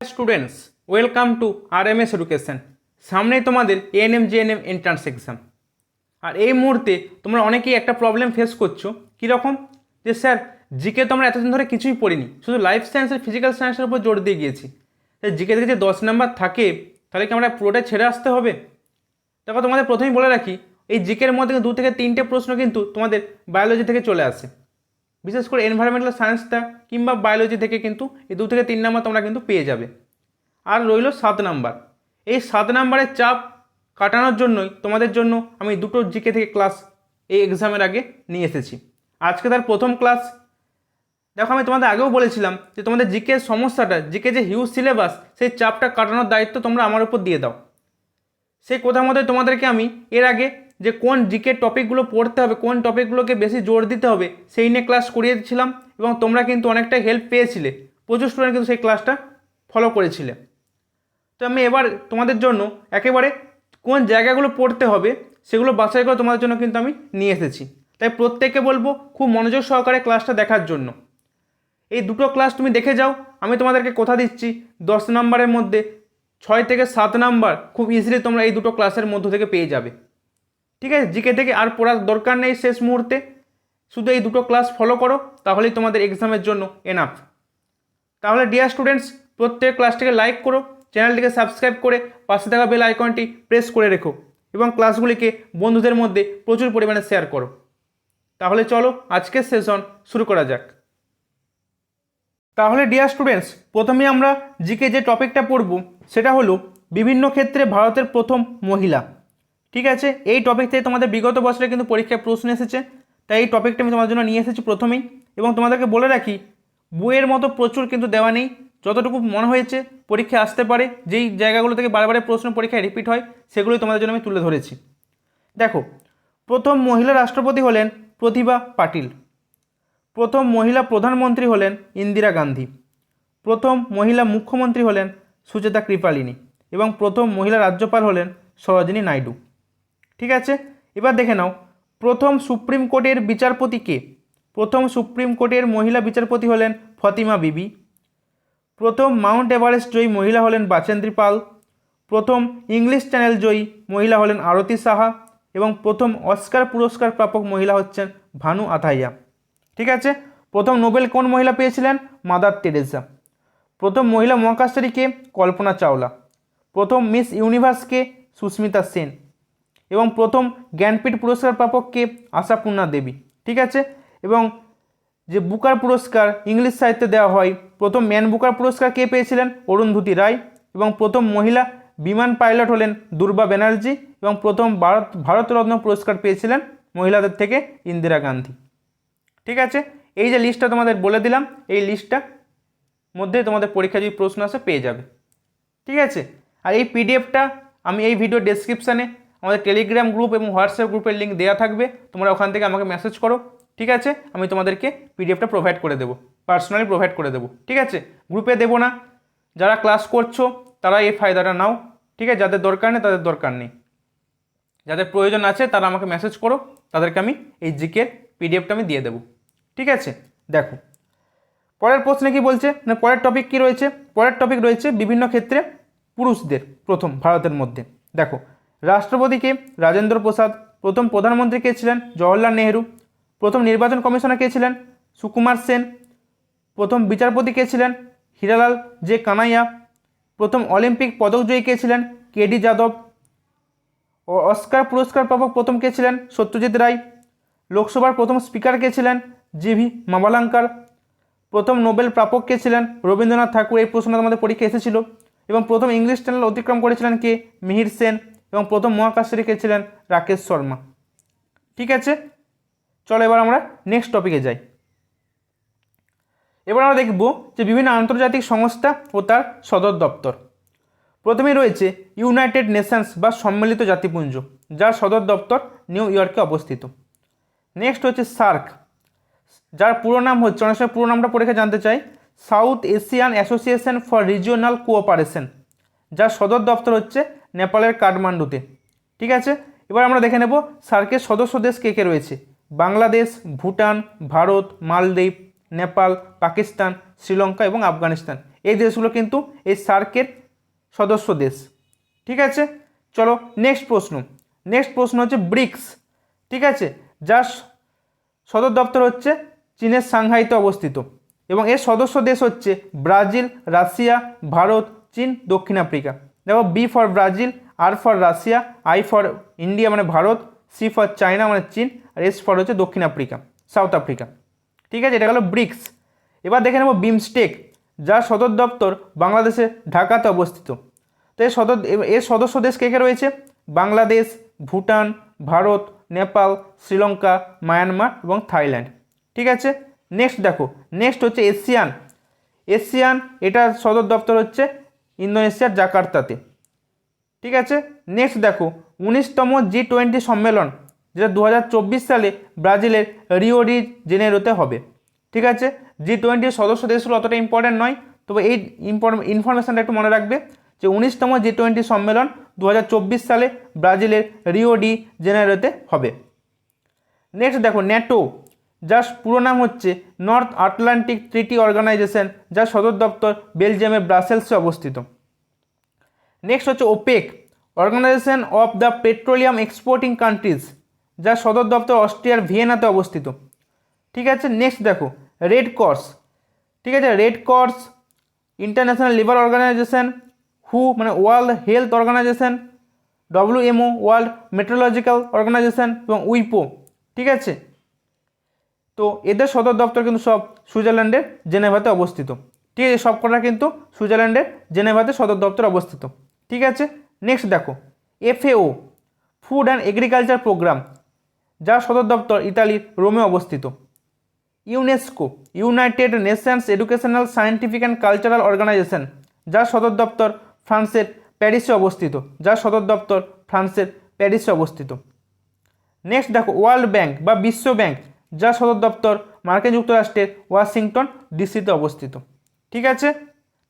Students welcome to R M S education সামনেই তোমাদের ANM GNM entrance exam আর এই মুহূর্তে তোমরা অনেকেই একটা প্রবলেম ফেস করছ। কীরকম যে স্যার জিকে তো আমরা এতদিন ধরে কিছুই পড়িনি, শুধু লাইফ সায়েন্স আর ফিজিক্যাল সায়েন্সের উপর জোর দিয়ে গিয়েছি। জিকে থেকে যে দশ নাম্বার থাকে, তাহলে কি আমরা পুরোটা ছেড়ে আসতে হবে? দেখো তোমাদের প্রথমেই বলে রাখি, এই জিকের মধ্যে দু থেকে তিনটে প্রশ্ন কিন্তু তোমাদের বায়োলজি থেকে চলে আসে। বিশেষ করে এনভায়রনমেন্টাল সায়েন্সটা কিংবা বায়োলজি থেকে কিন্তু এই দু থেকে তিন নাম্বার তোমরা কিন্তু পেয়ে যাবে। আর রইল সাত নাম্বার। এই সাত নাম্বারের চাপ কাটানোর জন্যই তোমাদের জন্য আমি দুটো জিকে থেকে ক্লাস এই এক্সামের আগে নিয়ে এসেছি। আজকে তার প্রথম ক্লাস দেখো, আমি তোমাদের আগেও বলেছিলাম যে তোমাদের জিকে সমস্যাটা জিকে যে হিউজ সিলেবাস সেই চাপটা কাটানোর দায়িত্ব তোমরা আমার উপর দিয়ে দাও। সেই কথা মতো তোমাদেরকে আমি এর আগে যে কোন জিকে টপিকগুলো পড়তে হবে, কোন টপিকগুলোকে বেশি জোর দিতে হবে, সেই নিয়ে ক্লাস করিয়েছিলাম এবং তোমরা কিন্তু অনেকটা হেল্প পেয়েছিলে। প্রচুর স্টুডেন্ট কিন্তু সেই ক্লাসটা ফলো করেছিলে। তো আমি এবার তোমাদের জন্য একেবারে কোন জায়গাগুলো পড়তে হবে, সেগুলো বাছাই করে তোমাদের জন্য কিন্তু আমি নিয়ে এসেছি। তাই প্রত্যেককে বলব, খুব মনোযোগ সহকারে ক্লাসটা দেখার জন্য। এই দুটো ক্লাস তুমি দেখে যাও, আমি তোমাদেরকে কথা দিচ্ছি। দশ নম্বরের মধ্যে ছয় থেকে সাত নাম্বার খুব ইজিলি তোমরা এই দুটো ক্লাসের মধ্য থেকে পেয়ে যাবে। ঠিক আছে? জিকে থেকে আর পড়ার দরকার নেই শেষ মুহূর্তে। শুধু এই দুটো ক্লাস ফলো করো, তাহলেই তোমাদের এক্সামের জন্য এনাফ তাহলে ডিয়ার স্টুডেন্টস প্রত্যেক ক্লাসটিকে লাইক করো চ্যানেলটিকে সাবস্ক্রাইব করে পাশে থাকা বেল আইকনটি প্রেস করে রেখো এবং ক্লাসগুলিকে বন্ধুদের মধ্যে প্রচুর পরিমাণে শেয়ার করো। তাহলে চলো, আজকের সেশন শুরু করা যাক। তাহলে ডিয়ার স্টুডেন্টস প্রথমে আমরা জিকে যে টপিকটা পড়ব, সেটা হলো বিভিন্ন ক্ষেত্রে ভারতের প্রথম মহিলা। ঠিক আছে? এই টপিক থেকে তোমাদের বিগত বছরে কিন্তু পরীক্ষায় প্রশ্ন এসেছে। তাই এই টপিকটা আমি তোমার জন্য নিয়ে এসেছি প্রথমেই। এবং তোমাদেরকে বলে রাখি, বইয়ের মতো প্রচুর কিন্তু দেওয়া নেই। যতটুকু মনে হয়েছে, পরীক্ষায় আসতে পারে। যেই জায়গাগুলো থেকে বারবার প্রশ্ন পরীক্ষায় রিপিট হয়, সেগুলোই তোমাদের জন্য আমি তুলে ধরেছি। দেখো, প্রথম মহিলা রাষ্ট্রপতি হলেন প্রতিভা পাটিল। প্রথম মহিলা প্রধানমন্ত্রী হলেন ইন্দিরা গান্ধী। প্রথম মহিলা মুখ্যমন্ত্রী হলেন সুচেতা কৃপালিনী। এবং প্রথম মহিলা রাজ্যপাল হলেন সরোজিনী নাইডু। ঠিক আছে? এবার দেখে নাও। প্রথম সুপ্রিম কোর্টের বিচারপতি কে? প্রথম সুপ্রিম কোর্টের মহিলা বিচারপতি হলেন ফতিমা বিবি। প্রথম মাউন্ট এভারেস্ট জয়ী মহিলা হলেন বাচেন্দ্রী পাল। প্রথম ইংলিশ চ্যানেল জয়ী মহিলা হলেন আরতি সাহা এবং প্রথম অস্কার পুরস্কার প্রাপক মহিলা হচ্ছেন ভানু আথাইয়া। ঠিক আছে? প্রথম নোবেল কোন মহিলা পেয়েছিলেন? Mother Teresa. প্রথম মহিলা মহাকাশচারীকে কল্পনা চাওলা। প্রথম মিস ইউনিভার্সকে সুস্মিতা সেন। এবং প্রথম জ্ঞানপীঠ পুরস্কার প্রাপককে আশাপূর্ণা দেবী। ঠিক আছে? এবং যে বুকার পুরস্কার ইংলিশ সাহিত্যে দেওয়া হয়, প্রথম ম্যান বুকার পুরস্কার কে পেয়েছিলেন? অরুন্ধতী রায়। এবং প্রথম মহিলা বিমান পাইলট হলেন দুর্বা ব্যানার্জি। এবং প্রথম ভারত, ভারতরত্ন পুরস্কার পেয়েছিলেন মহিলাদের থেকে ইন্দিরা গান্ধী। ঠিক আছে? এই যে লিস্টটা তোমাদের বলে দিলাম, এই লিস্টটা মধ্যে তোমাদের পরীক্ষা যদি প্রশ্ন আসে পেয়ে যাবে। ঠিক আছে? আর এই পিডিএফটা আমি এই ভিডিও ডেসক্রিপশানে আমাদের টেলিগ্রাম গ্রুপ এবং হোয়াটসঅ্যাপ গ্রুপের লিঙ্ক দেওয়া থাকবে। তোমরা ওখান থেকে আমাকে মেসেজ করো, ঠিক আছে? আমি তোমাদেরকে পিডিএফটা প্রোভাইড করে দেবো পার্সোনালি প্রোভাইড করে দেবো, ঠিক আছে? গ্রুপে দেবো না। যারা ক্লাস করছ, তারা এই ফায়দাটা নাও, ঠিক আছে? যাদের দরকার নেই, তাদের দরকার নেই। যাদের প্রয়োজন আছে, তারা আমাকে মেসেজ করো, তাদেরকে আমি এই জিকের পিডিএফটা আমি দিয়ে দেবো, ঠিক আছে? দেখো, পরের প্রশ্নে কি বলছে? না, পরের টপিক কি রয়েছে? পরের টপিক রয়েছে বিভিন্ন ক্ষেত্রে পুরুষদের, প্রথম, ভারতের মধ্যে। দেখো রাষ্ট্রপতিকে রাজেন্দ্র প্রসাদ, প্রথম প্রধানমন্ত্রী কে ছিলেন? জওহরলাল নেহেরু, প্রথম নির্বাচন কমিশনার কে ছিলেন? সুকুমার সেন, প্রথম বিচারপতি কে ছিলেন? হীরালাল জে কানাইয়া, প্রথম অলিম্পিক পদকজয়ী কে ছিলেন? কেডি যাদব, ও অস্কার পুরস্কার প্রাপক প্রথম কে ছিলেন? সত্যজিৎ রায়, লোকসভার প্রথম স্পিকার কে ছিলেন? জিভি মামালাঙ্কার, প্রথম নোবেল প্রাপক কে ছিলেন? রবীন্দ্রনাথ ঠাকুর, এই প্রশ্নটা আমাদের পরীক্ষা এসেছিল। এবং প্রথম ইংলিশ চ্যানেল অতিক্রম করেছিলেন কে? মিহির সেন এবং প্রথম মহাকাশচারী কে ছিলেন রাকেশ শর্মা। ঠিক আছে? চলো এবার আমরা নেক্সট টপিকে যাই। এবার আমরা দেখব যে বিভিন্ন আন্তর্জাতিক সংস্থা ও তার সদর দপ্তর। প্রথমে রয়েছে ইউনাইটেড নেশনস বা সম্মিলিত জাতিপুঞ্জ, যার সদর দপ্তর নিউ ইয়র্কে অবস্থিত। নেক্সট হচ্ছে সার্ক, যার পুরো নাম হচ্ছে, অনেক সময় পুরো নামটা পরীক্ষা জানতে চাই, South Asian association for regional cooperation. যার সদর দপ্তর হচ্ছে নেপালের কাঠমান্ডুতে। ঠিক আছে? এবার আমরা দেখে নেব সার্কের সদস্য দেশ কে কে রয়েছে। বাংলাদেশ, ভুটান, ভারত, মালদ্বীপ, নেপাল, পাকিস্তান, শ্রীলঙ্কা এবং আফগানিস্তান। এই দেশগুলো কিন্তু এই সার্কের সদস্য দেশ। ঠিক আছে? চলো নেক্সট প্রশ্ন। নেক্সট প্রশ্ন হচ্ছে ব্রিক্স। ঠিক আছে? যার সদর দপ্তর হচ্ছে চীনের সাংহাইতে অবস্থিত। এবং এর সদস্য দেশ হচ্ছে ব্রাজিল, রাশিয়া, ভারত চীন, দক্ষিণ আফ্রিকা। দেখো B for Brazil R for Russia I for India মানে ভারত সি ফর চায়না মানে চীন, আর এস ফর হচ্ছে দক্ষিণ আফ্রিকা সাউথ আফ্রিকা ঠিক আছে, এটা গেল ব্রিক্স এবার দেখে নেব বিমস্টেক যার সদর দপ্তর বাংলাদেশের ঢাকাতে অবস্থিত। তো এর সদর এর সদস্য দেশ কে কে রয়েছে? বাংলাদেশ, ভুটান, ভারত, নেপাল, শ্রীলঙ্কা, মায়ানমার এবং থাইল্যান্ড। ঠিক আছে নেক্সট দেখো নেক্সট হচ্ছে এশিয়ান এশিয়ান এটার সদর দপ্তর হচ্ছে ইন্দোনেশিয়ার জাকার্তাতে। ঠিক আছে? নেক্সট দেখো, উনিশতম জি টোয়েন্টি সম্মেলন, যেটা দু হাজার চব্বিশ সালে ব্রাজিলের রিও ডি জেনেরোতে হবে। ঠিক আছে? জি টোয়েন্টির সদস্য দেশগুলো অতটা ইম্পর্ট্যান্ট নয়, তবে এই ইনফরমেশনটা একটু মনে রাখবে যে উনিশতম জি টোয়েন্টি সম্মেলন দু হাজার চব্বিশ সালে ব্রাজিলের রিও ডি জেনেরোতে হবে। নেক্সট দেখো ন্যাটো যার পুরো নাম হচ্ছে নর্থ আটলান্টিক ট্রিটি অর্গানাইজেশন, যার সদর দপ্তর বেলজিয়ামের ব্রাসেলসে অবস্থিত। নেক্সট হচ্ছে OPEC organisation of the petroleum exporting countries যার সদর দপ্তর অস্ট্রিয়ার ভিয়েনাতে অবস্থিত। ঠিক আছে নেক্সট দেখো রেড ক্রস ঠিক আছে red cross international liver organisation হু মানে world health organisation WMO world meteorological organisation এবং উইপো ঠিক আছে তো এদের সদর দপ্তর কিন্তু সব সুইজারল্যান্ডের জেনেভাতে অবস্থিত। ঠিক আছে সব কটা কিন্তু সুইজারল্যান্ডের জেনেভাতে সদর দপ্তর অবস্থিত। ঠিক আছে নেক্সট দেখো FAO food and agriculture programme যার সদর দপ্তর ইতালির রোমে অবস্থিত। UNESCO united nations educational scientific and cultural organisation যার সদর দপ্তর ফ্রান্সের প্যারিসে অবস্থিত। যার সদর দপ্তর ফ্রান্সের প্যারিসে অবস্থিত। নেক্সট দেখো ওয়ার্ল্ড ব্যাংক বা বিশ্ব ব্যাংক যার সদর দপ্তর মার্কিন যুক্তরাষ্ট্রের ওয়াশিংটন ডিসিতে অবস্থিত। ঠিক আছে?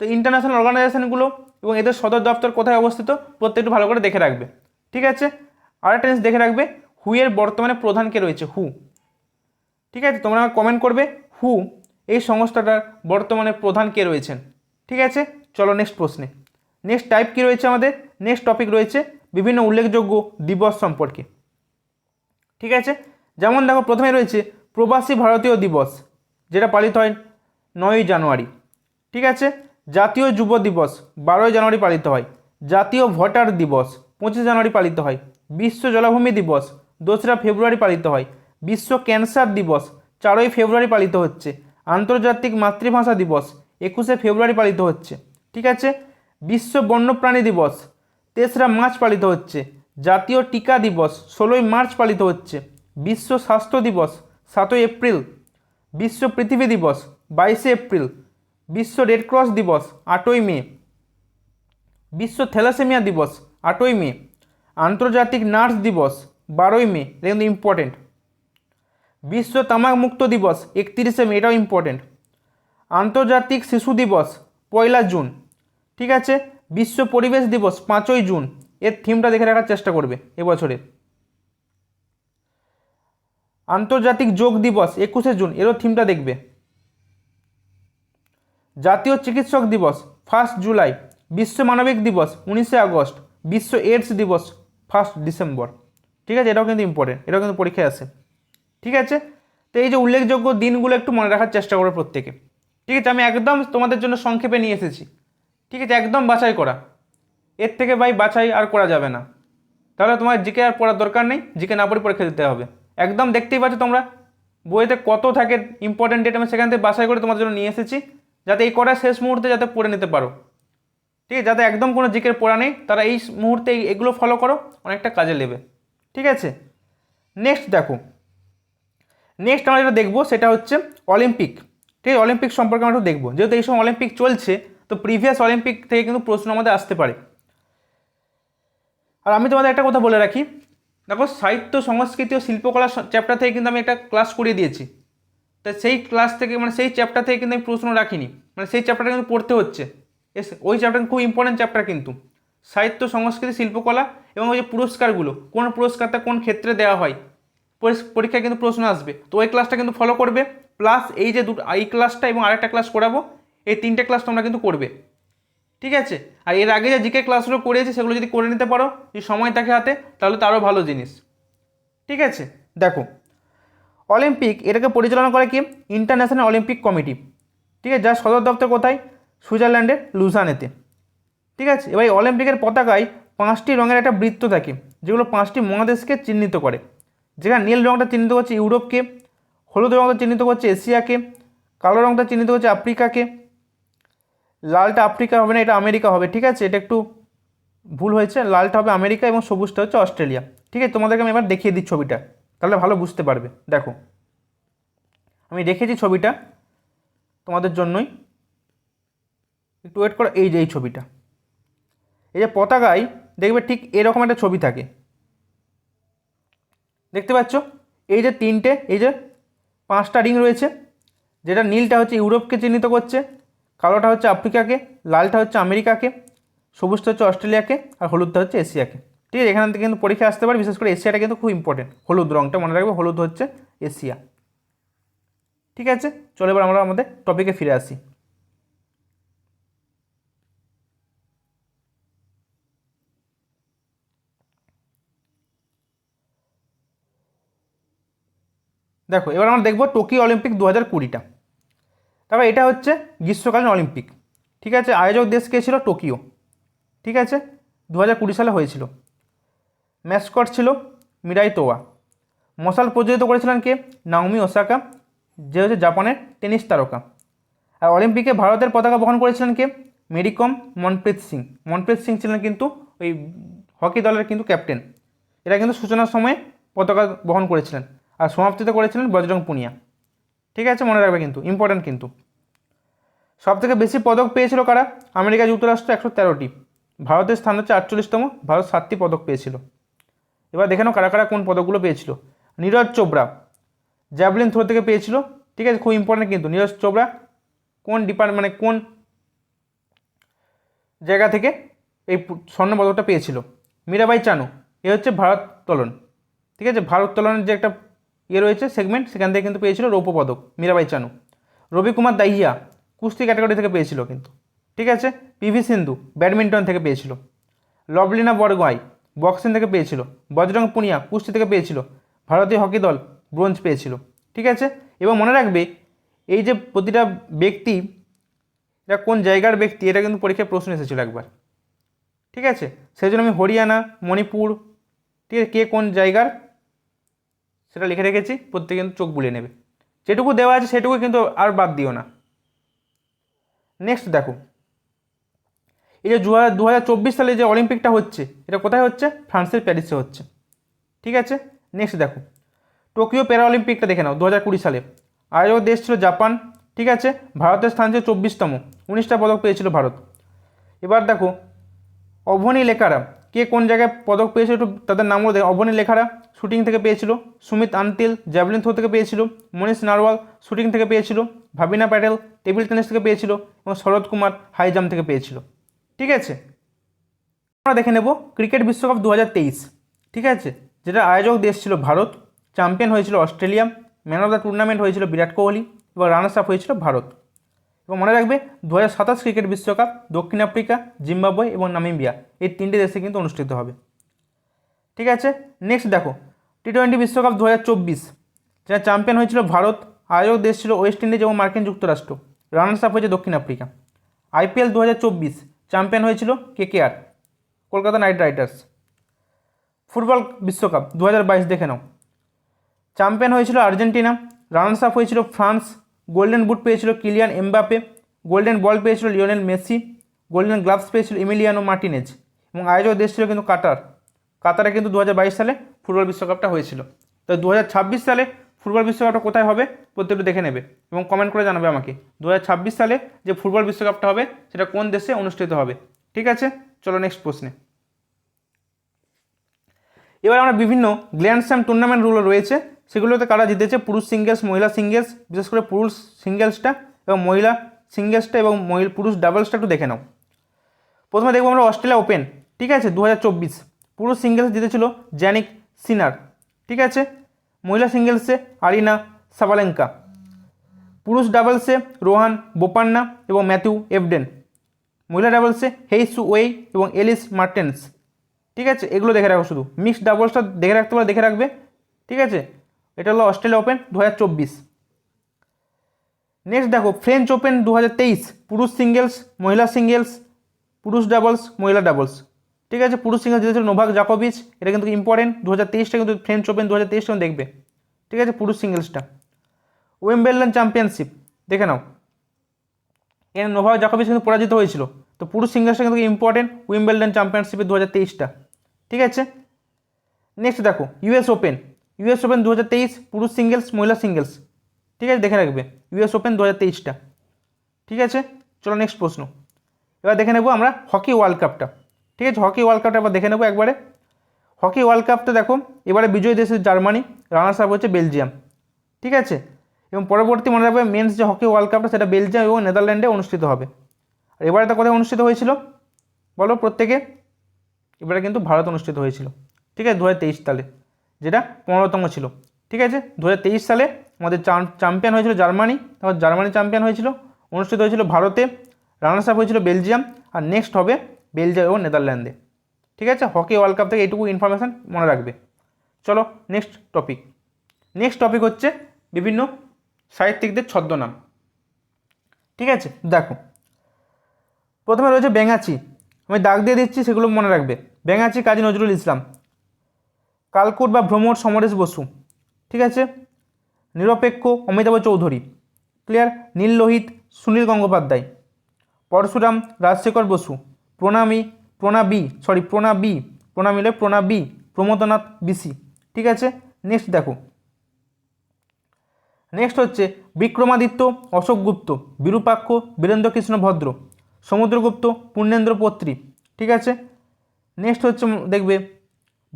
তো ইন্টারন্যাশনাল অর্গানাইজেশনগুলো এবং এদের সদর দপ্তর কোথায় অবস্থিত প্রত্যেকটু ভালো করে দেখে রাখবে। ঠিক আছে? আরেকটা জিনিস দেখে রাখবে হুয়ের বর্তমানে প্রধান কে রয়েছে? হু ঠিক আছে? তোমরা কমেন্ট করবে হু এই সংস্থাটার বর্তমানে প্রধান কে রয়েছেন? ঠিক আছে? চলো নেক্সট প্রশ্নে। নেক্সট টাইপ কি রয়েছে আমাদের? নেক্সট টপিক রয়েছে বিভিন্ন উল্লেখযোগ্য দিবস সম্পর্কে। ঠিক আছে? যেমন দেখো প্রথমে রয়েছে প্রবাসী ভারতীয় দিবস, যেটা পালিত হয় নয়ই জানুয়ারি, ঠিক আছে? জাতীয় যুব দিবস, বারোই জানুয়ারি পালিত হয়। জাতীয় ভোটার দিবস, পঁচিশ জানুয়ারি পালিত হয়। বিশ্ব জলাভূমি দিবস, দোসরা ফেব্রুয়ারি পালিত হয়। বিশ্ব ক্যান্সার দিবস, চারই ফেব্রুয়ারি পালিত হচ্ছে। আন্তর্জাতিক মাতৃভাষা দিবস, একুশে ফেব্রুয়ারি পালিত হচ্ছে। ঠিক আছে? বিশ্ব বন্যপ্রাণী দিবস, তেসরা মার্চ পালিত হচ্ছে। জাতীয় টিকা দিবস, ষোলোই মার্চ পালিত হচ্ছে। বিশ্ব স্বাস্থ্য দিবস, সাতই এপ্রিল। বিশ্ব পৃথিবী দিবস, বাইশে এপ্রিল। বিশ্ব রেড ক্রস দিবস, আটই মে। বিশ্ব থ্যালাসেমিয়া দিবস, আটই মে। আন্তর্জাতিক নার্স দিবস, বারোই মে। এটা কিন্তু ইম্পর্টেন্ট বিশ্ব তামাক মুক্ত দিবস, একত্রিশে মে, এটাও ইম্পর্টেন্ট আন্তর্জাতিক শিশু দিবস, পয়লা জুন। ঠিক আছে? বিশ্ব পরিবেশ দিবস, পাঁচই জুন। এর থিমটা দেখে রাখার চেষ্টা করবে এবছরের। আন্তর্জাতিক যোগ দিবস, একুশে জুন, এরও থিমটা দেখবে। জাতীয় চিকিৎসক দিবস ফার্স্ট জুলাই বিশ্ব মানবিক দিবস, উনিশে আগস্ট, বিশ্ব এইডস দিবস ফার্স্ট ডিসেম্বর ঠিক আছে? এটাও কিন্তু ইম্পর্টেন্ট এটাও কিন্তু পরীক্ষায় আসে ঠিক আছে? তো এই যে উল্লেখযোগ্য দিনগুলো একটু মনে রাখার চেষ্টা করো প্রত্যেকে। ঠিক আছে? আমি একদম তোমাদের জন্য সংক্ষেপে নিয়ে এসেছি। ঠিক আছে? একদম বাছাই করা। এর থেকে ভাই বাছাই আর করা যাবে না। তাহলে তোমার জিকে আর পড়ার দরকার নেই, জিকে না পড়ে পরীক্ষা দিতে হবে। একদম দেখতেই পাচ্ছ তোমরা। বইতে কত থাকে ইম্পর্টেন্ট ডেট আমি সেখান থেকে বাসায় করে তোমাদের জন্য নিয়ে এসেছি, যাতে এই করা শেষ মুহূর্তে যাতে পড়ে নিতে পারো। ঠিক আছে, যাতে একদম কোনো জিকের পড়া নেই, তারা এই মুহূর্তে এগুলো ফলো করো, অনেকটা কাজে নেবে ঠিক আছে? নেক্সট দেখো। নেক্সট আমরা যেটা দেখব সেটা হচ্ছে অলিম্পিক ঠিক আছে? অলিম্পিক সম্পর্কে আমরা দেখব। যেহেতু এই সময় অলিম্পিক চলছে, তো প্রিভিয়াস অলিম্পিক থেকে কিন্তু প্রশ্ন আমাদের আসতে পারে। আর আমি তোমাদের একটা কথা বলে রাখি। দেখো সাহিত্য, সংস্কৃতি ও শিল্পকলা চ্যাপ্টার থেকে কিন্তু আমি একটা ক্লাস করিয়ে দিয়েছি। তো সেই ক্লাস থেকে মানে সেই চ্যাপ্টার থেকে কিন্তু আমি প্রশ্ন রাখিনি। মানে সেই চ্যাপ্টারটা কিন্তু পড়তে হচ্ছে। এস, ওই চ্যাপ্টার খুব ইম্পর্টেন্ট চ্যাপ্টার কিন্তু। সাহিত্য, সংস্কৃতি, শিল্পকলা এবং ওই যে পুরস্কারগুলো, কোন পুরস্কারটা কোন ক্ষেত্রে দেওয়া হয় পরীক্ষায় কিন্তু প্রশ্ন আসবে। তো ওই ক্লাসটা কিন্তু ফলো করবে। প্লাস এই যে দুটো, এই ক্লাসটা এবং আরেকটা ক্লাস করাবো, এই তিনটে ক্লাস তোমরা কিন্তু করবে। ঠিক আছে? আর এর আগে যে জিকে ক্লাসগুলো করেছে, সেগুলো যদি করে নিতে পারো, যদি সময় থাকে হাতে, তাহলে তারও ভালো জিনিস। ঠিক আছে? দেখো, অলিম্পিক, এটাকে পরিচালনা করে কি? ইন্টারন্যাশনাল অলিম্পিক কমিটি ঠিক আছে? যার সদর দপ্তর কোথায়? সুইজারল্যান্ডের লুসানেতে। ঠিক আছে? এবার এই অলিম্পিকের পতাকায় পাঁচটি রঙের একটা বৃত্ত থাকে, যেগুলো পাঁচটি মহাদেশকে চিহ্নিত করে। যেখানে নীল রঙটা চিহ্নিত করছে ইউরোপকে, হলুদ রঙটা চিহ্নিত করছে এশিয়াকে, কালো রঙটা চিহ্নিত করছে আফ্রিকাকে লালটা আফ্রিকা হবে না, এটা আমেরিকা হবে, ঠিক আছে? এটা একটু ভুল হয়েছে। লালটা হবে আমেরিকা এবং সবুজটা হচ্ছে অস্ট্রেলিয়া। ঠিক আছে? তোমাদেরকে আমি এবার দেখিয়ে দিই ছবিটা। তাহলে ভালো বুঝতে পারবে। দেখো। আমি রেখেছি ছবিটা তোমাদের জন্যই। একটু ওয়েট করো। এই যে, এই ছবিটা। এই যে পতাকায় দেখবে ঠিক এরকম একটা ছবি থাকে। দেখতে পাচ্ছ? এই যে তিনটে, এই যে পাঁচটা রিং রয়েছে, যেটা নীলটা হচ্ছে ইউরোপকে চিহ্নিত করছে। কালোটা হচ্ছে আফ্রিকাকে, লালটা হচ্ছে আমেরিকাকে, সবুজটা হচ্ছে অস্ট্রেলিয়াকে, আর হলুদটা হচ্ছে এশিয়াকে। ঠিক আছে, এখান থেকে কিন্তু পরীক্ষা আসতে পারে, বিশেষ করে এশিয়াটা কিন্তু খুব ইম্পর্টেন্ট হলুদ রঙটা মনে রাখবে, হলুদ হচ্ছে এশিয়া। ঠিক আছে, চলো এবার আমরা আমাদের টপিকে ফিরে আসি। দেখো, এবার আমরা দেখব টোকিও অলিম্পিক দু হাজার কুড়িটা। তারপর এটা হচ্ছে গ্রীষ্মকালীন অলিম্পিক, ঠিক আছে? আয়োজক দেশ কে ছিল? টোকিও, ঠিক আছে? দু কুড়ি সালে হয়েছিল। ম্যাসকট ছিল মিরাই তোয়া মশাল প্রজ্বলিত করেছিলেন কে? নাওমি ওসাকা, যে হচ্ছে জাপানের টেনিস তারকা। আর অলিম্পিকে ভারতের পতাকা বহন করেছিলেন কে? মেরিকম মনপ্রীত সিং। মনপ্রীত সিং ছিলেন কিন্তু ওই হকি দলের কিন্তু ক্যাপ্টেন। এরা কিন্তু সূচনার সময় পতাকা বহন করেছিলেন। আর সমাপ্তিতে করেছিলেন বজরং পুনিয়া। ঠিক আছে? মনে রাখবে কিন্তু ইম্পর্ট্যান্ট কিন্তু। সব থেকে বেশি পদক পেয়েছিল কারা? আমেরিকা যুক্তরাষ্ট্র একশো তেরোটি। ভারতের স্থান হচ্ছে আটচল্লিশতম, ভারত সাতটি পদক পেয়েছিল। এবার দেখে নাও কারা কারা কোন পদকগুলো পেয়েছিল। নীরজ চোপড়া, জ্যাভলিন থ্রো থেকে পেয়েছিল, ঠিক আছে? খুব ইম্পর্টেন্ট কিন্তু, নীরজ চোপড়া কোন ডিপার্ট মানে কোন জায়গা থেকে এই স্বর্ণ পদকটা পেয়েছিল? মীরাবাই চানু, এ হচ্ছে ভারোত্তোলন। ঠিক আছে? ভারোত্তোলনের যে একটা ইয়ে রয়েছে সেগমেন্ট সেখান থেকে কিন্তু পেয়েছিল রৌপ্য পদক মীরাবাই চানু। রবি কুমার দাহিয়া কুস্তি ক্যাটাগরি থেকে পেয়েছিল কিন্তু। ঠিক আছে? পিভি সিন্ধু ব্যাডমিন্টন থেকে পেয়েছিল। লভলিনা বরগোয়াই বক্সিং থেকে পেয়েছিল। বজরং পুনিয়া কুস্তি থেকে পেয়েছিল। ভারতীয় হকি দল ব্রোঞ্জ পেয়েছিল। ঠিক আছে? এবং মনে রাখবে, এই যে প্রতিটা ব্যক্তি, এটা কোন জায়গার ব্যক্তি, এটা কিন্তু পরীক্ষায় প্রশ্ন এসেছিল একবার। ঠিক আছে? সেই জন্য আমি হরিয়ানা, মণিপুর, ঠিক আছে? কে কোন জায়গার সেটা লিখে রেখেছি, প্রত্যেকে কিন্তু চোখ বুলিয়ে নেবে। যেটুকু দেওয়া আছে সেটুকু কিন্তু আর বাদ দিও না। নেক্সট দেখো। এই যে দু হাজার চব্বিশ সালে যে অলিম্পিকটা হচ্ছে, এটা কোথায় হচ্ছে? ফ্রান্সের প্যারিসে হচ্ছে। ঠিক আছে? নেক্সট দেখো। টোকিও প্যারা অলিম্পিকটা দেখে নাও দু হাজার কুড়ি সালে। আয়োজক দেশ ছিল জাপান, ঠিক আছে? ভারতের স্থান ছিল চব্বিশতম। উনিশটা পদক পেয়েছিল ভারত। এবার দেখো অভনী লেখারা কে কোন জায়গায় পদক পেয়েছিল একটু তাদের নামগুলো দেখো। অভনী লেখারা শুটিং থেকে পেয়েছিল, সুমিত আন্তিল, জ্যাভলিন থ্রো থেকে পেয়েছিল, মনীষ নারওয়াল শুটিং থেকে পেয়েছিল, ভাবিনা প্যাটেল, টেবিল টেনিস থেকে পেয়েছিল এবং শরৎ কুমার হাই জাম্প থেকে পেয়েছিল। ঠিক আছে? আমরা দেখে নেব ক্রিকেট বিশ্বকাপ দু হাজার তেইশ। ঠিক আছে? যেটা আয়োজক দেশ ছিল ভারত, চ্যাম্পিয়ন হয়েছিল Australia, man of the tournament হয়েছিল বিরাট কোহলি এবং রানার্স আপ হয়েছিল ভারত। এবং মনে রাখবে দু সাতাশ ক্রিকেট বিশ্বকাপ, দক্ষিণ আফ্রিকা, জিম্বাবুয়ে এবং নামিবিয়া এই তিনটি দেশে কিন্তু অনুষ্ঠিত হবে। ঠিক আছে? নেক্সট দেখো টি টোয়েন্টি বিশ্বকাপ দু হাজার চব্বিশ, যেটা চ্যাম্পিয়ন হয়েছিল ভারত, আয়োজক দেশ ছিল ওয়েস্ট ইন্ডিজ এবং মার্কিন যুক্তরাষ্ট্র। রানার্স আপ হয়েছে দক্ষিণ আফ্রিকা। আইপিএল দু হাজার চব্বিশ চ্যাম্পিয়ন হয়েছিল KKR, Kolkata Knight Riders. Football বিশ্বকাপ দু হাজার বাইশ, দেখে নাও। চ্যাম্পিয়ন হয়েছিল আর্জেন্টিনা রানার্স আপ হয়েছিল ফ্রান্স গোল্ডেন বুট পেয়েছিল কিলিয়ান এমবাপে গোল্ডেন বল পেয়েছিল লিওনেল মেসি গোল্ডেন গ্লাভস পেয়েছিল ইমিলিয়ানো মার্টিনেজ এবং আয়োজক দেশ ছিল কিন্তু কাতার। কাতারে কিন্তু দু হাজার বাইশ সালে ফুটবল বিশ্বকাপটা হয়েছিল। তো দু হাজার ছাব্বিশ সালে ফুটবল বিশ্বকাপটা কোথায় হবে প্রত্যেকটা দেখে নেবে এবং কমেন্ট করে জানাবে আমাকে। দু হাজার ছাব্বিশ সালে যে ফুটবল বিশ্বকাপটা হবে সেটা কোন দেশে অনুষ্ঠিত হবে? ঠিক আছে? চলো নেক্সট প্রশ্নে। এবার আমরা বিভিন্ন গ্র্যান্ড স্ল্যাম টুর্নামেন্টগুলো রয়েছে। সেগুলোতে কারা জিতেছে? পুরুষ সিঙ্গেলস মহিলা সিঙ্গেলস বিশেষ করে পুরুষ সিঙ্গেলসটা এবং মহিলা সিঙ্গেলসটা এবং মহিলা, পুরুষ ডাবলসটা একটু দেখে নাও। প্রথমে দেখব আমরা অস্ট্রেলিয়া ওপেন ঠিক আছে? দু হাজার চব্বিশ। পুরুষ সিঙ্গেলস জিতেছিল জ্যানিক সিনার ঠিক আছে? মহিলা সিঙ্গেলসে আরিনা সাবালেঙ্কা পুরুষ ডাবলসে রোহান বোপান্না এবং ম্যাথিউ এভডেন মহিলা ডাবলসে হেইসু ওয়েই এবং এলিস মার্টেন্স ঠিক আছে? এগুলো দেখে রাখো শুধু। মিক্সড ডাবলসটা দেখে রাখতে পারলে দেখে রাখবে, ঠিক আছে? এটা হলো অস্ট্রেলিয়া ওপেন দু হাজার চব্বিশ। নেক্সট দেখো ফ্রেঞ্চ ওপেন দু হাজার তেইশ। পুরুষ সিঙ্গেলস মহিলা সিঙ্গেলস পুরুষ ডাবলস মহিলা ডাবলস ঠিক আছে, পুরুষ সিঙ্গেলস জিতেছিল নোভাক জাকোভিচ এটা কিন্তু ইম্পর্টেন্ট দু হাজার তেইশটা কিন্তু ফ্রেঞ্চ ওপেন দু হাজার তেইশটা দেখবে। ঠিক আছে, পুরুষ সিঙ্গেলসটা ওয়েম্বেলডন চ্যাম্পিয়নশিপ দেখে নাও। এখানে নোভাক জাকোভিচ কিন্তু পরাজিত হয়েছিল। তো পুরুষ সিঙ্গেলসটা কিন্তু ইম্পর্টেন্ট উইম্বেলডন চ্যাম্পিয়নশিপে দু হাজার তেইশটা। ঠিক আছে? নেক্সট দেখো ইউএস ওপেন ইউএস ওপেন দু হাজার তেইশ, পুরুষ সিঙ্গেলস, মহিলা সিঙ্গেলস। ঠিক আছে, দেখে রাখবে, ইউএস ওপেন দু ঠিক আছে, চলো নেক্সট প্রশ্ন। এবার দেখে নেব আমরা হকি ওয়ার্ল্ড কাপটা। ঠিক আছে, হকি ওয়ার্ল্ড কাপটা এবার দেখে নেব একবারে। হকি ওয়ার্ল্ড কাপটা দেখো, এবারে বিজয়ী দেশ জার্মানি রানার্স আপ হচ্ছে বেলজিয়াম। ঠিক আছে, এবং পরবর্তী মনে রাখবে মেন্স যে হকি ওয়ার্ল্ড কাপটা, সেটা বেলজিয়াম এবং নেদারল্যান্ডে অনুষ্ঠিত হবে। আর এবারে তা কোথায় অনুষ্ঠিত হয়েছিল? বলো প্রত্যেকে। এবারে কিন্তু ভারত অনুষ্ঠিত হয়েছিল। ঠিক আছে দু হাজার তেইশ সালে। যেটা পনেরোতম ছিল। ঠিক আছে? দু হাজার তেইশ সালে আমাদের চ্যাম্পিয়ন হয়েছিল জার্মানি। তারপর জার্মানি চ্যাম্পিয়ন হয়েছিল, অনুষ্ঠিত হয়েছিল ভারতে। রানার্স আপ হয়েছিল বেলজিয়াম। আর নেক্সট হবে বেলজিয়াম এবং নেদারল্যান্ডে। ঠিক আছে? হকি ওয়ার্ল্ড কাপ থেকে এইটুকু ইনফরমেশান মনে রাখবে। চলো নেক্সট টপিক নেক্সট টপিক হচ্ছে বিভিন্ন সাহিত্যিকদের ছদ্মনাম। ঠিক আছে? দেখো। প্রথমে রয়েছে ব্যাঙাচি আমি দাগ দিয়ে দিচ্ছি, সেগুলো মনে রাখবে। ব্যাঙাচি কাজী নজরুল ইসলাম। কালকুট বা ভ্রমর সমরেশ বসু। ঠিক আছে? নিরপেক্ষ অমিতাভ চৌধুরী। ক্লিয়ার? নীল লোহিত, সুনীল গঙ্গোপাধ্যায়। পরশুরাম রাজশেখর বসু। প্রণামী, প্রণাবী সরি প্রণাবী, প্রণামী হলে প্রণাবী, প্রমোদনাথ বিসি। ঠিক আছে? নেক্সট দেখো। নেক্সট হচ্ছে বিক্রমাদিত্য, অশোক গুপ্ত, বিরূপাক্ষ বীরেন্দ্র কৃষ্ণ ভদ্র, সমুদ্রগুপ্ত, পূর্ণেন্দ্র পত্রী। ঠিক আছে? নেক্সট হচ্ছে দেখবে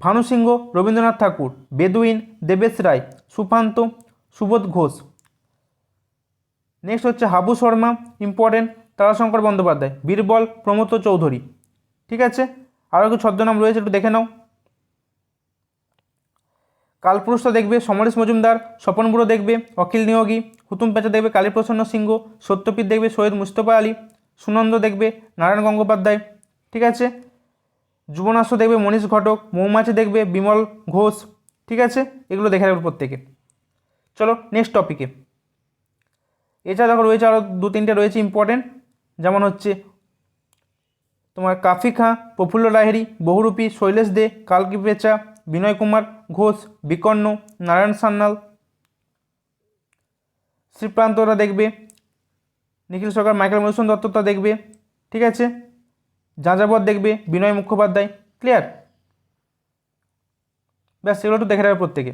ভানুসিংহ রবীন্দ্রনাথ ঠাকুর, বেদুইন, দেবেশ রায় সুফান্ত সুবোধ ঘোষ। নেক্সট হচ্ছে হাবু শর্মা ইম্পর্টেন্ট তারাশঙ্কর বন্দ্যোপাধ্যায়, বীরবল, প্রমোদ চৌধুরী। ঠিক আছে? আরও কিছু ছদ্মনাম রয়েছে, একটু দেখে নাও। কালপুরুষটা দেখবে, সমরেশ মজুমদার, স্বপন বুড়ো দেখবে, অখিল নিয়োগী, হুতুম পেঁচা দেখবে, কালীপ্রসন্ন সিংহ সত্যপীঠ দেখবে, সৈয়দ মুস্তফা আলী, সুনন্দ দেখবে, নারায়ণ গঙ্গোপাধ্যায়। ঠিক আছে? যুবনাশ্য দেখবে মনীষ ঘটক, মৌমাছি দেখবে বিমল ঘোষ, ঠিক আছে? এগুলো দেখে রাখবে প্রত্যেকে। চলো নেক্সট টপিকে এছাড়া দেখো রয়েছে আরও দু তিনটে রয়েছে ইম্পর্টেন্ট যেমন হচ্ছে তোমার কাফি খাঁ, প্রফুল্ল লাহিড়ী, বহুরূপী শৈলেশ দে, কালকি পেচা, বিনয় কুমার ঘোষ, বিকর্ণ, নারায়ণ সান্যাল। শ্রীপ্রান্তরা দেখবে, নিখিল সরকার, মাইকেল মধুসূদন দত্ততা দেখবে, ঠিক আছে? যাযাবর দেখবে, বিনয় মুখোপাধ্যায় ক্লিয়ার ব্যাস সেগুলো একটু দেখে রাখবে প্রত্যেকে।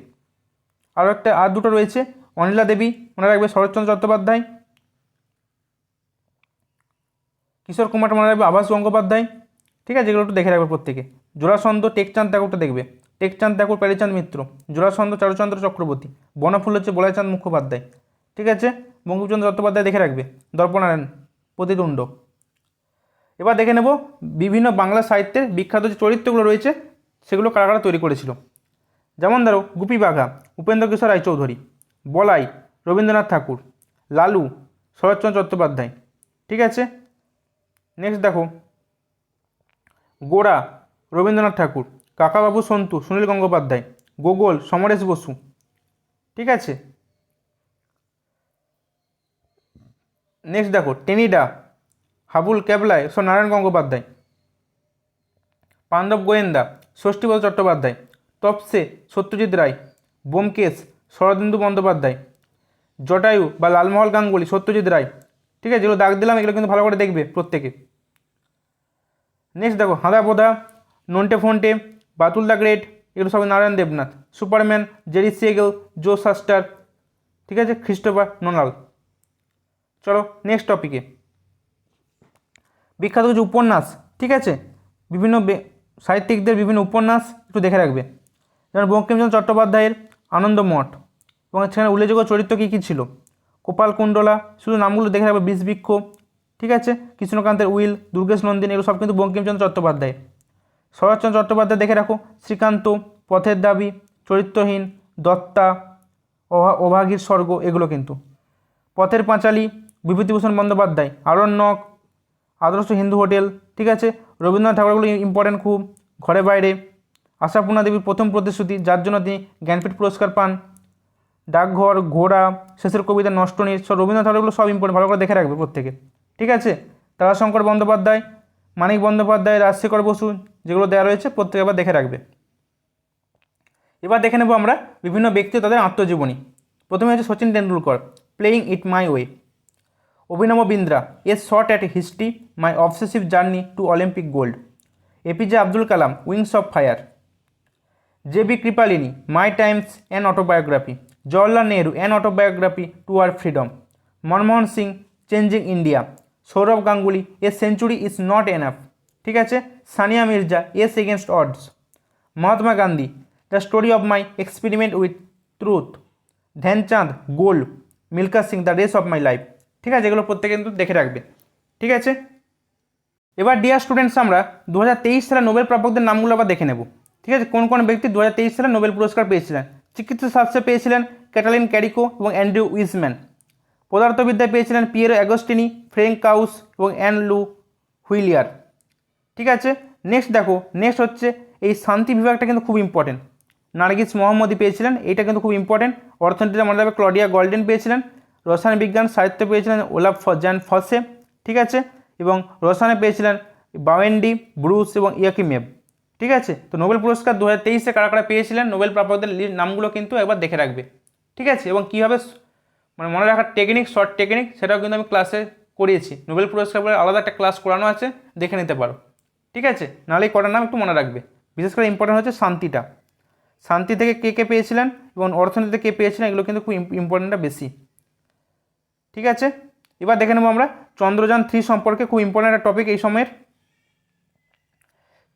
আরও একটা আর দুটো রয়েছে, অনিলা দেবী মনে রাখবে শরৎচন্দ্র চট্টোপাধ্যায়, কিশোর কুমার মনে রাখবে আবাস গঙ্গোপাধ্যায়, ঠিক আছে? এগুলো একটু দেখে রাখবে প্রত্যেকে। জোড়াসন্দ টেকচাঁদ ঠাকুরটা দেখবে। টেকচাঁদ ঠাকুর, প্যারিচাঁদ মিত্র। জোড়াসন্দ চারুচন্দ্র চক্রবর্তী। বনফুল হচ্ছে বলাইচাঁদ মুখোপাধ্যায়, ঠিক আছে? বঙ্কিমচন্দ্র চট্টোপাধ্যায় দেখে রাখবে। দর্পনারায়ণ প্রতিদণ্ড। এবার দেখে নেব বিভিন্ন বাংলা সাহিত্যের বিখ্যাত যে চরিত্রগুলো রয়েছে, সেগুলো কারা কারা তৈরি করেছিল। যেমন ধরো গুপি বাঘা, উপেন্দ্র কিশোর রায়চৌধুরী, বলাই, রবীন্দ্রনাথ ঠাকুর, লালু, শরৎচন্দ্র চট্টোপাধ্যায়। ঠিক আছে? নেক্সট দেখো গোড়া রবীন্দ্রনাথ ঠাকুর, কাকাবাবু সন্তু, সুনীল গঙ্গোপাধ্যায়, গোগল, সমরেশ বসু। ঠিক আছে? নেক্সট দেখো, টেনিডা হাবুল কেবলায় স নারায়ণ গঙ্গোপাধ্যায়। পাণ্ডব গোয়েন্দা ষষ্ঠীপদ চট্টোপাধ্যায়। তপসে সত্যজিৎ রায়। বোমকেশ শরদিন্দু বন্দ্যোপাধ্যায়। জটায়ু বা লালমহল গাঙ্গুলি সত্যজিৎ রায়। ঠিক আছে, যেগুলো দাগ দিলাম, এগুলো কিন্তু ভালো করে দেখবে প্রত্যেকে। নেক্সট দেখো, হাঁদা বোধা নন্টে ফন্টে, বাতুল দ্য গ্রেট, এগুলো সব Narayan Debnath. Superman, Jerry Siegel Joe Shuster, ঠিক আছে, খ্রিস্টোফার নোনাল। চলো, নেক্সট টপিকে। বিখ্যাত কিছু উপন্যাস, ঠিক আছে? বিভিন্ন সাহিত্যিকদের বিভিন্ন উপন্যাস একটু দেখে রাখবে। যেমন বঙ্কিমচন্দ্র চট্টোপাধ্যায়ের আনন্দমঠ এবং সেখানে উল্লেখযোগ্য চরিত্র কী কী ছিল? গোপাল কুণ্ডলা, শুধু নামগুলো দেখে রাখবে বিষবৃক্ষ ঠিক আছে? কৃষ্ণকান্তের উইল, দুর্গেশ নন্দিনী, এগুলো সব কিন্তু বঙ্কিমচন্দ্র চট্টোপাধ্যায়। শরৎচন্দ্র চট্টোপাধ্যায় দেখে রাখো, শ্রীকান্ত, পথের দাবি, চরিত্রহীন, দত্তা, অভা- অভাগীর স্বর্গ, এগুলো কিন্তু। পথের পাঁচালী, বিভূতিভূষণ বন্দ্যোপাধ্যায় আরণ্যক আদর্শ হিন্দু হোটেল, ঠিক আছে? রবীন্দ্রনাথ ঠাকুরগুলো ইম্পর্টেন্ট খুব। ঘরে বাইরে। আশাপূর্ণা দেবীর প্রথম প্রতিশ্রুতি, যার জন্য তিনি জ্ঞানপীঠ পুরস্কার পান। ডাকঘর, ঘোড়া, শেষের কবিতা নষ্ট নীর সব রবীন্দ্রনাথ ঠাকুরগুলো সব ইম্পর্টেন্ট ভালো করে দেখে রাখবে প্রত্যেকে। ঠিক আছে? তারাশঙ্কর বন্দ্যোপাধ্যায়, মানিক বন্দ্যোপাধ্যায়, রাজশেখর বসু, যেগুলো দেওয়া রয়েছে, প্রত্যেকে আবার দেখে রাখবে। এবার দেখে নেব আমরা বিভিন্ন ব্যক্তি তাদের আত্মজীবনী। প্রথমে হচ্ছে Sachin Tendulkar playing it my way Abhinav Bindra, a shot at history, my obsessive journey to Olympic gold. APJ Abdul Kalam, wings of fire. J B Kripalani, my times an autobiography. Jawaharlal Nehru, an autobiography toward freedom. Manmohan Singh, changing India. Sourav Ganguly, a century is not enough. ঠিক আছে? Sania Mirza, ace against odds. Mahatma Gandhi, the story of my experiment with truth. Dhyan Chand, goal. Milkha Singh, the race of my life. ঠিক আছে? এগুলো প্রত্যেকে কিন্তু দেখে রাখবে। ঠিক আছে? এবার ডিয়ার স্টুডেন্টস আমরা দু হাজার তেইশ সালে নোবেল প্রাপকদের নামগুলো আবার দেখে নেব। ঠিক আছে? কোন কোন ব্যক্তি দু হাজার তেইশ সালে নোবেল পুরস্কার পেয়েছিলেন? চিকিৎসা শাস্ত্রে পেয়েছিলেন ক্যাটালিন ক্যারিকো এবং অ্যান্ড্রু উইসম্যান পদার্থবিদ্যায় পেয়েছিলেন পিয়েরো অ্যাগস্টিনি, ফ্রেঙ্ক কাউস এবং অ্যান লু হুইলিয়ার। ঠিক আছে? নেক্সট দেখো নেক্সট হচ্ছে এই শান্তি বিভাগটা কিন্তু খুব ইম্পর্টেন্ট নার্গিস মোহাম্মদী পেয়েছিলেন, এইটা কিন্তু খুব ইম্পর্টেন্ট অর্থনীতিতে মনে রাখবে ক্লডিয়া গোল্ডেন পেয়েছিলেন। রসায়ন বিজ্ঞান সাহিত্য পেয়েছিলেন ওলাফ জ্যান ফসে, ঠিক আছে? এবং রসায়নে পেয়েছিলেন বাওয়েন্ডি, ব্রুস এবং ইয়াকিমেব, ঠিক আছে? তো নোবেল পুরস্কার দু হাজার তেইশে কারা কারা পেয়েছিলেন? নোবেল প্রাপকদের নামগুলো কিন্তু একবার দেখে রাখবে, ঠিক আছে? এবং কীভাবে মানে মনে রাখার টেকনিক শর্ট টেকনিক সেটাও কিন্তু আমি ক্লাসে করিয়েছি। নোবেল পুরস্কার বলে আলাদা একটা ক্লাস করানো আছে, দেখে নিতে পারো, ঠিক আছে? নাহলে কটার নাম একটু মনে রাখবে। বিশেষ করে ইম্পর্টেন্ট হচ্ছে শান্তিটা। শান্তি থেকে কে কে পেয়েছিলেন? এবং অর্থনীতিতে কে পেয়েছিলেন? এগুলো কিন্তু খুব ইম্পর্টেন্টটা বেশি। ঠিক আছে? এবার দেখে নেব আমরা চন্দ্রযান থ্রি সম্পর্কে খুব ইম্পর্টেন্ট একটা টপিক এই সময়ের।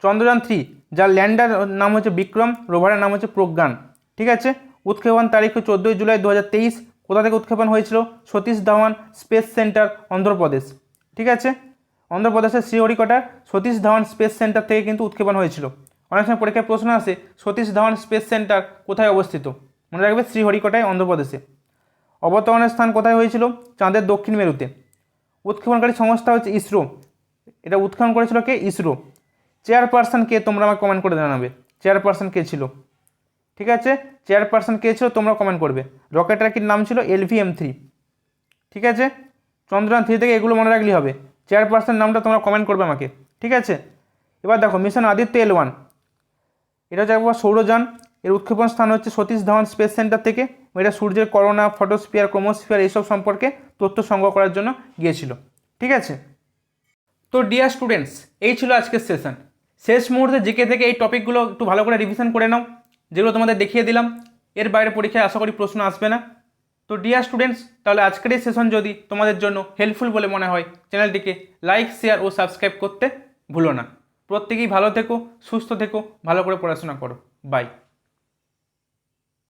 চন্দ্রযান থ্রি যার ল্যান্ডার নাম হচ্ছে বিক্রম, রোভারের নাম হচ্ছে প্রজ্ঞান। ঠিক আছে? উৎক্ষেপণ তারিখ চোদ্দোই জুলাই দু হাজার তেইশ। কোথা থেকে উৎক্ষেপণ হয়েছিল? Satish Dhawan, space centre, Andhra Pradesh. ঠিক আছে? অন্ধ্রপ্রদেশের শ্রীহরিকোটার সতীশ ধাওয়ান স্পেস সেন্টার থেকে কিন্তু উৎক্ষেপণ হয়েছিল। অনেক সময় পরীক্ষায় প্রশ্ন আসে, সতীশ ধাওয়ান স্পেস সেন্টার কোথায় অবস্থিত? মনে রাখবে শ্রীহরিকোটায়, অন্ধ্রপ্রদেশে। অবতরণের স্থান কোথায় হয়েছিল? চাঁদের দক্ষিণ মেরুতে। উৎক্ষেপণকারী সংস্থা হচ্ছে ইসরো। এটা উৎক্ষেপণ করেছিল কে? ইসরো। চেয়ারপারসন কে তোমরা আমাকে কমেন্ট করে জানাবে। চেয়ারপারসন কে ছিল? ঠিক আছে? চেয়ারপারসন কে ছিল তোমরা কমেন্ট করবে। রকেটের কি নাম ছিল এলভিএম থ্রি। ঠিক আছে? চন্দ্রযান থ্রি থেকে এগুলো মনে রাখলেই হবে। চেয়ারপারসন নামটা তোমরা কমেন্ট করবে আমাকে। ঠিক আছে? এবার দেখো মিশন আদিত্য এল ওয়ান। এটা হচ্ছে একবার সৌরযান। এর উৎক্ষেপণ স্থান হচ্ছে সতীশ ধাওয়ান স্পেস সেন্টার থেকে। এটা সূর্যের করোনা, ফটোস্ফিয়ার, ক্রোমোস্ফিয়ার এইসব সম্পর্কে তথ্য সংগ্রহ করার জন্য গিয়েছিল। ঠিক আছে? তো ডিয়ার স্টুডেন্টস এই ছিল আজকের সেশন শেষ মুহূর্তে জিকে থেকে এই টপিকগুলো একটু ভালো করে রিভিশন করে নাও, যেগুলো তোমাদের দেখিয়ে দিলাম। এর বাইরে পরীক্ষায় আশা করি প্রশ্ন আসবে না। তো ডিয়ার স্টুডেন্টস তাহলে আজকের এই সেশন যদি তোমাদের জন্য হেল্পফুল বলে মনে হয়, চ্যানেলটিকে লাইক শেয়ার ও সাবস্ক্রাইব করতে ভুলো না। প্রত্যেকেই ভালো থেকো, সুস্থ থেকো, ভালো করে পড়াশোনা করো। বাই